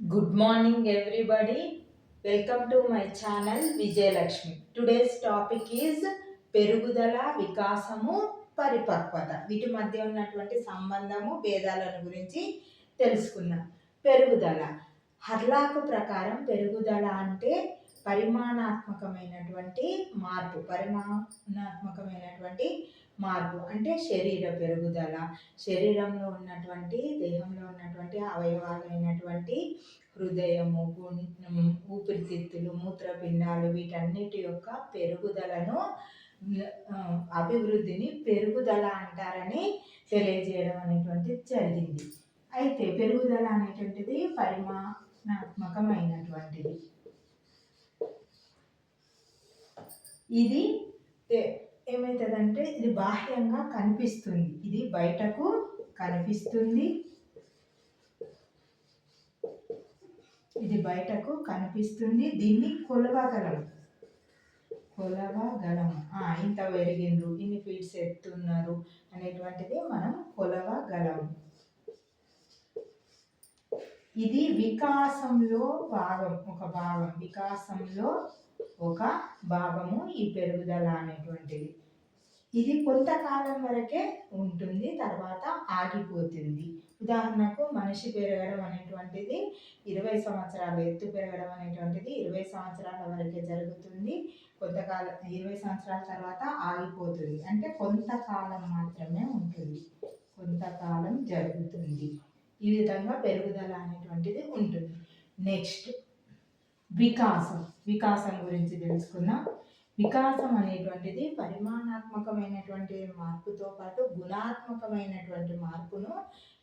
Good morning everybody welcome to my channel Vijayalakshmi today's topic is పెరుగుదల వికాసము పరిపక్వత. వీటి మధ్య ఉన్నటువంటి సంబంధము భేదాలను గురించి తెలుసుకుందాం. పెరుగుదల. హర్లాకు ప్రకారం పెరుగుదల అంటే పరిమాణాత్మకమైనటువంటి మార్పు పరిమాణాత్మకమైనటువంటి మార్పు అంటే శరీర పెరుగుదల శరీరంలో ఉన్నటువంటి దేహంలో ఉన్నటువంటి అవయవాలైనటువంటి హృదయము ఊపిరితిత్తులు మూత్రపిండాలు వీటన్నిటి యొక్క పెరుగుదలను అభివృద్ధిని పెరుగుదల అంటారని తెలియజేయడం అనేటువంటిది జరిగింది. అయితే పెరుగుదల అనేటువంటిది పరిమాణాత్మకమైన ఇది ఏమవుతుందంటే ఇది బాహ్యంగా కనిపిస్తుంది. ఇది బయటకు కనిపిస్తుంది. ఇది బయటకు కనిపిస్తుంది. దీన్ని కొలవగలం. కొలవగలము ఇంత పెరిగిండ్రు ఇన్ని ఫీట్స్ ఎత్తున్నారు అనేటువంటిది మనం కొలవగలము ఇది వికాసంలో భాగం ఒక భాగం. వికాసంలో ఒక భాగము ఈ పెరుగుదల అనేటువంటిది. ఇది కొంతకాలం వరకే ఉంటుంది తర్వాత ఆగిపోతుంది. ఉదాహరణకు మనిషి పెరగడం అనేటువంటిది ఇరవై సంవత్సరాలు ఎత్తు పెరగడం అనేటువంటిది ఇరవై సంవత్సరాల వరకే జరుగుతుంది. కొంతకాలం ఇరవై సంవత్సరాల తర్వాత ఆగిపోతుంది. అంటే కొంతకాలం మాత్రమే ఉంటుంది. కొంతకాలం జరుగుతుంది. ఈ విధంగా పెరుగుదల అనేటువంటిది ఉంటుంది. నెక్స్ట్ వికాసం. వికాసం గురించి తెలుసుకుందాం. వికాసం అనేటువంటిది పరిమాణాత్మకమైనటువంటి మార్పుతో పాటు గుణాత్మకమైనటువంటి మార్పును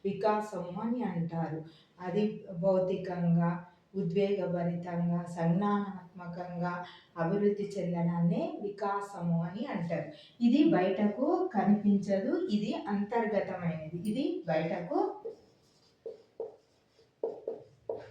వికాసము అని అంటారు. అది భౌతికంగా ఉద్వేగభరితంగా సంజ్ఞానాత్మకంగా అభివృద్ధి చెందడాన్ని వికాసము అని అంటారు. ఇది బయటకు కనిపించదు ఇది అంతర్గతమైనది. ఇది బయటకు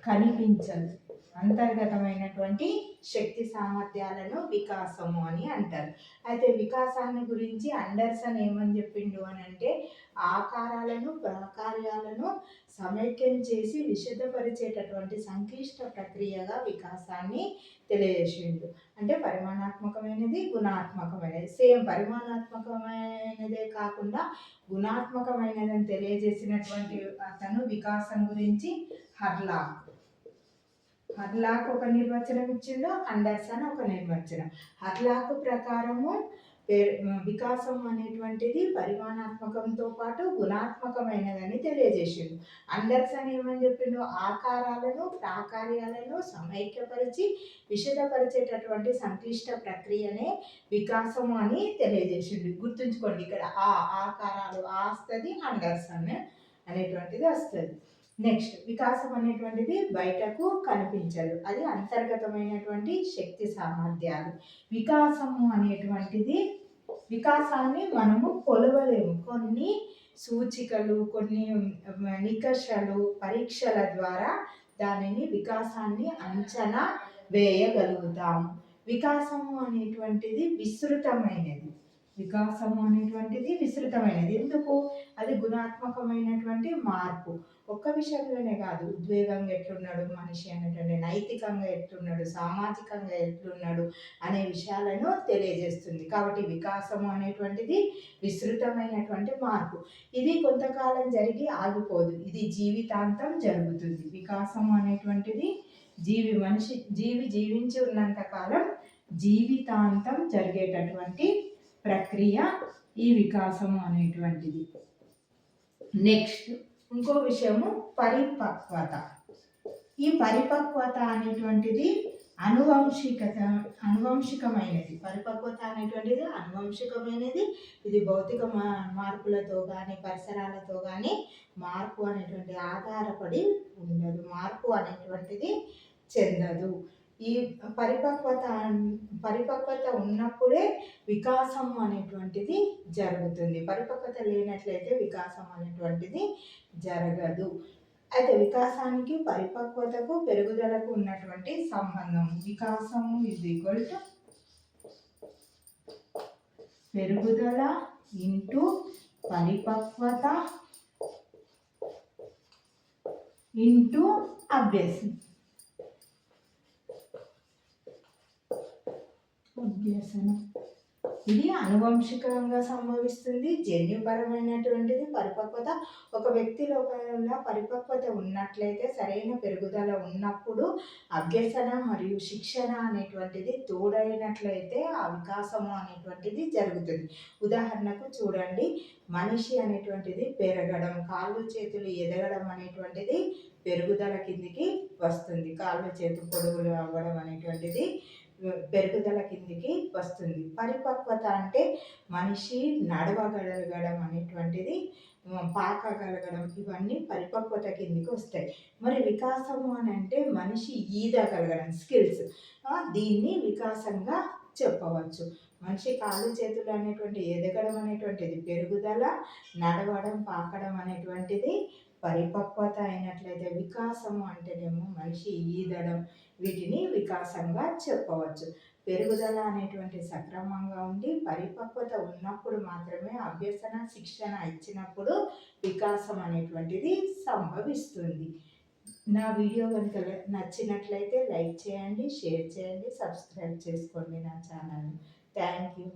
కనిపించదు. అంతర్గతమైనటువంటి శక్తి సామర్థ్యాలను వికాసము అని అంటారు. అయితే వికాసాన్ని గురించి అండర్సన్ ఏమని చెప్పిండు అని అంటే ఆకారాలను ప్రాకార్యాలను సమైక్యం చేసి విశదపరిచేటటువంటి సంక్లిష్ట ప్రక్రియగా వికాసాన్ని తెలియజేసిండు. అంటే పరిమాణాత్మకమైనది గుణాత్మకమైనది. సేమ్ పరిమాణాత్మకమైనదే కాకుండా గుణాత్మకమైనదని తెలియజేసినటువంటి అతను వికాసం గురించి హర్లాక్. హర్లాక్ ఒక నిర్వచనం ఇచ్చిండు అండర్సన్ ఒక నిర్వచనం. హర్లాక్ ప్రకారము వికాసం అనేటువంటిది పరిమాణాత్మకంతో పాటు గుణాత్మకమైనదని తెలియజేసిండు. అండర్సన్ ఏమని చెప్పిండు ఆకారాలను ప్రాకార్యాలను సమైక్యపరిచి విషదపరిచేటటువంటి సంక్లిష్ట ప్రక్రియనే వికాసము అని తెలియజేసిండు. గుర్తుంచుకోండి ఇక్కడ ఆ ఆకారాలు ఆస్తుంది అండర్సన్ అనేటువంటిది వస్తుంది. నెక్స్ట్ వికాసం అనేటువంటిది బయటకు కనిపించదు. అది అంతర్గతమైనటువంటి శక్తి సామర్థ్యాలు. వికాసము అనేటువంటిది వికాసాన్ని మనము కొలవలేము. కొన్ని సూచికలు కొన్ని నికషలు పరీక్షల ద్వారా దానిని వికాసాన్ని అంచనా వేయగలుగుతాము వికాసము అనేటువంటిది విస్తృతమైనది. వికాసము అనేటువంటిది విస్తృతమైనది. ఎందుకు? అది గుణాత్మకమైనటువంటి మార్పు. ఒక్క విషయంలోనే కాదు. ఉద్వేగంగా ఎట్లున్నాడు మనిషి అనేటువంటి నైతికంగా ఎట్లున్నాడు సామాజికంగా ఎట్లున్నాడు అనే విషయాలను తెలియజేస్తుంది. కాబట్టి వికాసము అనేటువంటిది విస్తృతమైనటువంటి మార్పు. ఇది కొంతకాలం జరిగి ఆగిపోదు. ఇది జీవితాంతం జరుగుతుంది. వికాసము అనేటువంటిది జీవి మనిషి జీవి జీవించి ఉన్నంతకాలం జీవితాంతం జరిగేటటువంటి ప్రక్రియ ఈ వికాసం అనేటువంటిది. నెక్స్ట్ ఇంకో విషయము పరిపక్వత. ఈ పరిపక్వత అనేటువంటిది అనువంశికత అనువంశికమైనది. పరిపక్వత అనేటువంటిది అనువంశికమైనది. ఇది భౌతిక మార్పులతో కానీ పరిసరాలతో కానీ మార్పు అనేటువంటి ఆధారపడి ఉండదు. మార్పు అనేటువంటిది చెందదు. ఈ పరిపక్వత పరిపక్వత ఉన్నప్పుడే వికాసం అనేటువంటిది జరుగుతుంది. పరిపక్వత లేనట్లయితే వికాసం అనేటువంటిది జరగదు. అయితే వికాసానికి పరిపక్వతకు పెరుగుదలకు ఉన్నటువంటి సంబంధం. వికాసము ఇది ఈక్వల్ టు పెరుగుదల ఇంటూ పరిపక్వత ఇంటూ అభ్యసనం చేశాను. ఇది అనువంశికంగా సంభవిస్తుంది. జన్యుపరమైనటువంటిది పరిపక్వత. ఒక వ్యక్తి లోపల పరిపక్వత ఉన్నట్లయితే సరైన పెరుగుదల ఉన్నప్పుడు అభ్యసన మరియు శిక్షణ అనేటువంటిది తోడైనట్లయితే ఆ వికాసము అనేటువంటిది జరుగుతుంది. ఉదాహరణకు చూడండి మనిషి అనేటువంటిది పెరగడం కాళ్ళు చేతులు ఎదగడం అనేటువంటిది పెరుగుదల కిందికి వస్తుంది. కాళ్ళు చేతు పొడుగులు అవ్వడం అనేటువంటిది పెరుగుదల కిందికి వస్తుంది. పరిపక్వత అంటే మనిషి నడవగలగడం అనేటువంటిది పాకగలగడం ఇవన్నీ పరిపక్వత కిందికి వస్తాయి. మరి వికాసము అని అంటే మనిషి ఈదగలగడం స్కిల్స్. దీన్ని వికాసంగా చెప్పవచ్చు. మనిషి కాళ్ళు చేతులు అనేటువంటి ఎదగడం అనేటువంటిది పెరుగుదల నడవడం పాకడం అనేటువంటిది పరిపక్వత అయినట్లయితే వికాసము అంటేనేమో మనిషి ఈదడం. వీటిని వికాసంగా చెప్పవచ్చు. పెరుగుదల అనేటువంటి సక్రమంగా ఉండి పరిపక్వత ఉన్నప్పుడు మాత్రమే అభ్యసన శిక్షణ ఇచ్చినప్పుడు వికాసం అనేటువంటిది సంభవిస్తుంది. నా వీడియో కనుక నచ్చినట్లయితే లైక్ చేయండి షేర్ చేయండి సబ్స్క్రైబ్ చేసుకోండి నా ఛానల్ థ్యాంక్ యూ.